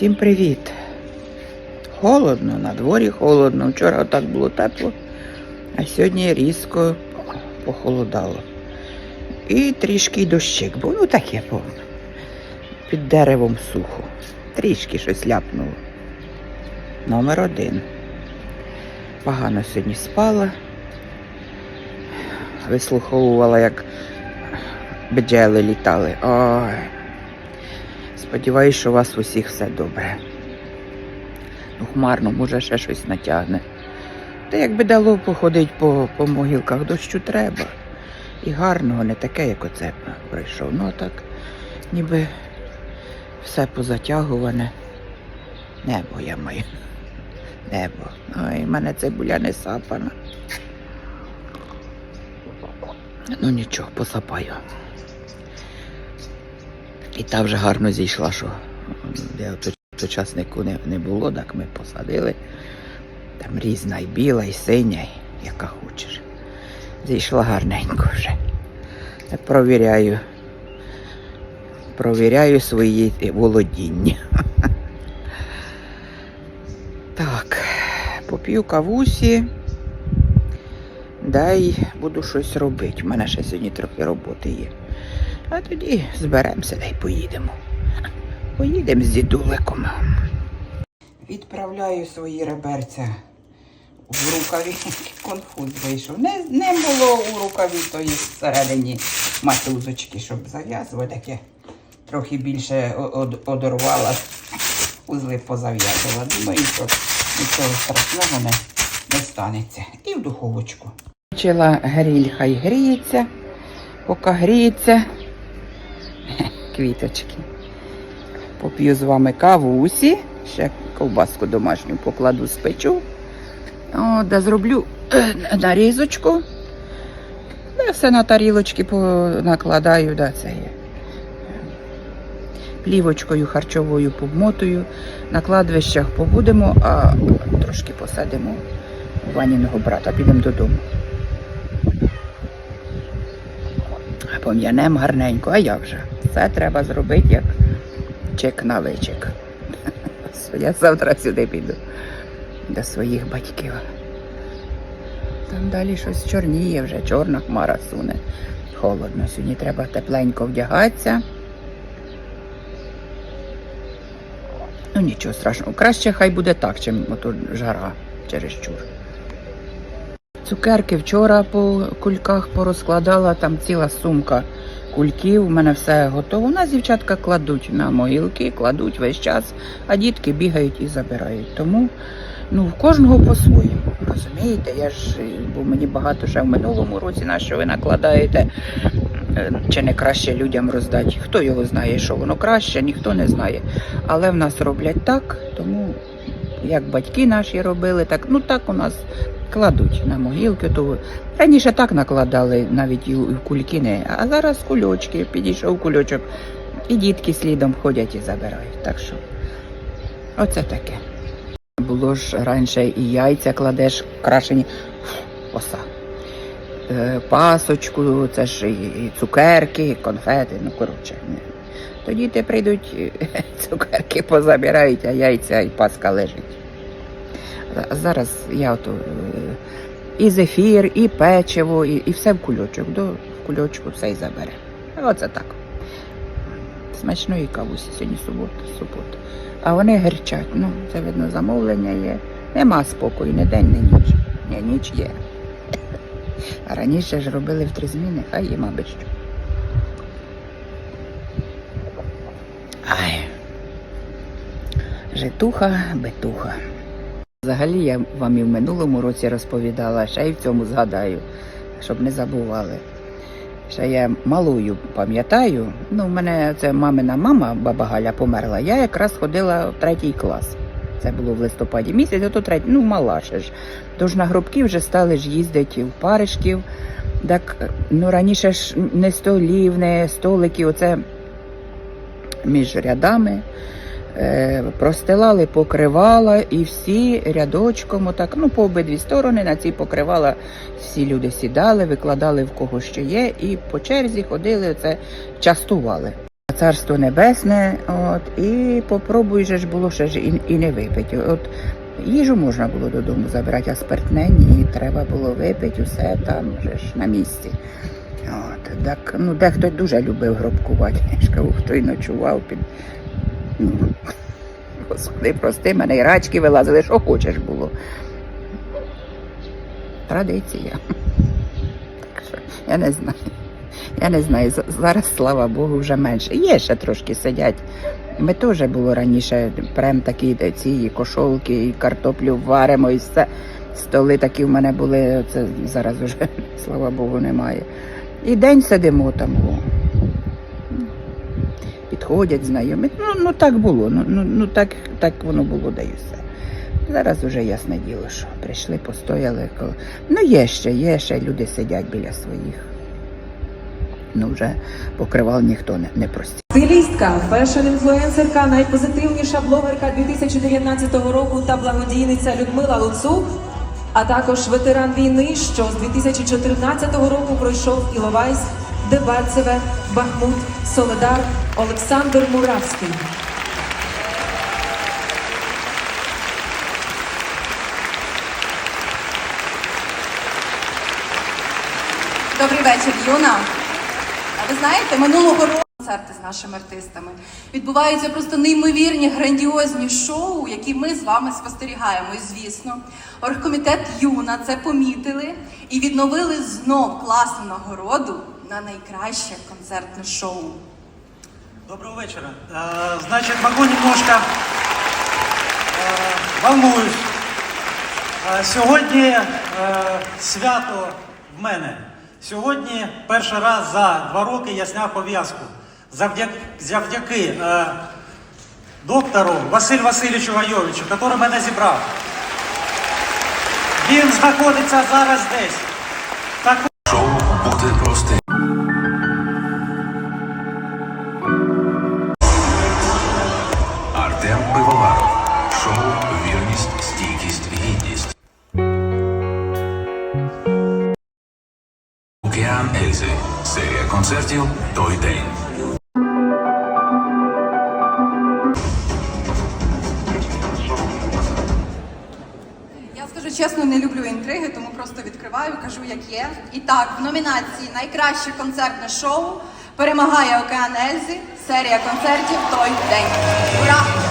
Всім привіт! Холодно, на дворі холодно. Вчора так було тепло, а сьогодні різко похолодало. І трішки дощик був, ну таке повно. Під деревом сухо. Трішки щось ляпнуло. Номер один. Погано сьогодні спала. Вислуховувала, як бджели літали. Ой. Сподіваюсь, що у вас у всіх все добре. Ну, хмарно, може, ще щось натягне. Та якби дало походити по, по могилках, дощу треба. І гарного, не таке, як оце пройшов. Ну а так, ніби все позатягуване. Небо я маю. Небо. Ой, в мене цибуля не сапана. Ну нічого, посапаю. І та вже гарно зійшла, що де часнику не, не було, так ми посадили. Там різна і біла, і синя, яка хочеш. Зійшла гарненько вже. Так провіряю. Провіряю свої володіння. Так, поп'ю кавусі. Дай буду щось робити. У мене ще сьогодні трохи роботи є. А тоді зберемося та й поїдемо. Поїдемо з дідуликом. Відправляю свої реберця в рукаві. Конфуз вийшов. Не, не було у рукаві тої всередині матузочки, щоб зав'язувати. Таке трохи більше од- одорвала, узли позав'язувала. Думаю, що нічого страшного не, не станеться. І в духовочку. Почала гріль, хай гріється, поки гріється. Квіточки. Поп'ю з вами кавусі, ще ковбаску домашню покладу спечу. О, да зроблю е, нарізочку. Да, все на тарілочки накладаю, да. Плівочкою харчовою побмотую, на кладовищах побудемо, а трошки посадимо Ваніного брата, підемо додому. Пом'янем гарненько, а як же? Все треба зробити як чек на личик. Я завтра сюди піду до своїх батьків. Там далі щось чорніє вже, чорна хмара суне. Холодно. Сьогодні треба тепленько вдягатися. Ну нічого страшного. Краще хай буде так, чим ото жара чересчур. Цукерки вчора по кульках порозкладала, там ціла сумка кульків, у мене все готово. У нас дівчатка кладуть на могилки, кладуть весь час, а дітки бігають і забирають. Тому ну, в кожного по-своєму. Розумієте, я ж, бо мені багато ще в минулому році, на що ви накладаєте, е, чи не краще людям роздати. Хто його знає, що воно краще, ніхто не знає. Але в нас роблять так, тому як батьки наші робили, так ну так у нас кладуть на могилки. То раніше так накладали навіть і кульки не, а зараз кульочки, підійшов кульочок, і дітки слідом ходять і забирають. Так що оце таке. Було ж раніше і яйця кладеш крашені оса. Е, Пасочку, це ж і цукерки, і конфети, ну коротше. ні. То діти прийдуть, цукерки позабирають, а яйця і паска лежить. Зараз я ото е, і зефір, і печиво, і, і все в кульочок. До кульочку все і забере. Оце так. Смачної кавусі сьогодні субота, субота. А вони герчать. Ну, це видно, замовлення є. Нема спокою, ні день, ні ніч. Ні, ніч є. А раніше ж робили в три зміни, хай їм аби що. Ай. Житуха, бетуха. Взагалі я вам і в минулому році розповідала, ще й в цьому згадаю, щоб не забували. Ще я малою пам'ятаю, ну, в мене це мамина мама, баба Галя померла. Я якраз ходила в третій клас. Це було в листопаді місяць, ото третій, ну мала ще ж. Тож на гробки вже стали ж їздити в паришків. Так, ну раніше ж не столів, не столиків, оце між рядами. Е, простилали покривала і всі рядочком, отак, ну, по обидві сторони на ці покривала всі люди сідали, викладали в кого що є, і по черзі ходили, це частували. Царство Небесне, от, і попробуй же ж було ще ж і, і не випити. От їжу можна було додому забрати, а спиртне ні, треба було випити усе там же ж на місці. От, так, ну, дехто дуже любив гробкувати. Я ж хто й ночував під. Господи, прости мене, і рачки вилазили, що хочеш було. Традиція. Так що, я не знаю. Я не знаю, зараз, слава Богу, вже менше. Є ще трошки сидять. Ми теж було раніше прям такі ці кошолки, і картоплю варимо, і все. Столи такі в мене були, це зараз вже, слава Богу, немає. І день сидимо там. Підходять знайомі. Ну, ну так було, ну, ну, ну так, так воно було, да і все. Зараз вже ясне діло, що прийшли, постояли. Ну, є ще, є ще люди сидять біля своїх. Ну, вже покривал ніхто не, не простів. Стилістка, фешн-інфлюенсерка, найпозитивніша блогерка 2019 року та благодійниця Людмила Луцук, а також ветеран війни, що з 2014 року пройшов Іловайськ, Дебальцеве, Бахмут, Соледар, Олександр Муравський. Добрий вечір, Юна. А ви знаєте, минулого року концерти з нашими артистами відбуваються просто неймовірні грандіозні шоу, які ми з вами спостерігаємо. І звісно, оргкомітет Юна це помітили і відновили знов класну нагороду на найкраще концертне шоу. Доброго вечера. Э, Значит, могу немножко э, волнуюсь. Е, Сьогодні е, свято в мене. Сьогодні перший раз за два роки я зняв пов'язку. Завдяки, завдяки е, доктору Василю Васильовичу Гайовичу, який мене зібрав. Він знаходиться зараз десь. Концертів Той день. Я скажу чесно, не люблю інтриги, тому просто відкриваю, кажу, як є. І так, в номінації Найкраще концертне шоу перемагає Океан Ельзи, серія концертів той день. Ура!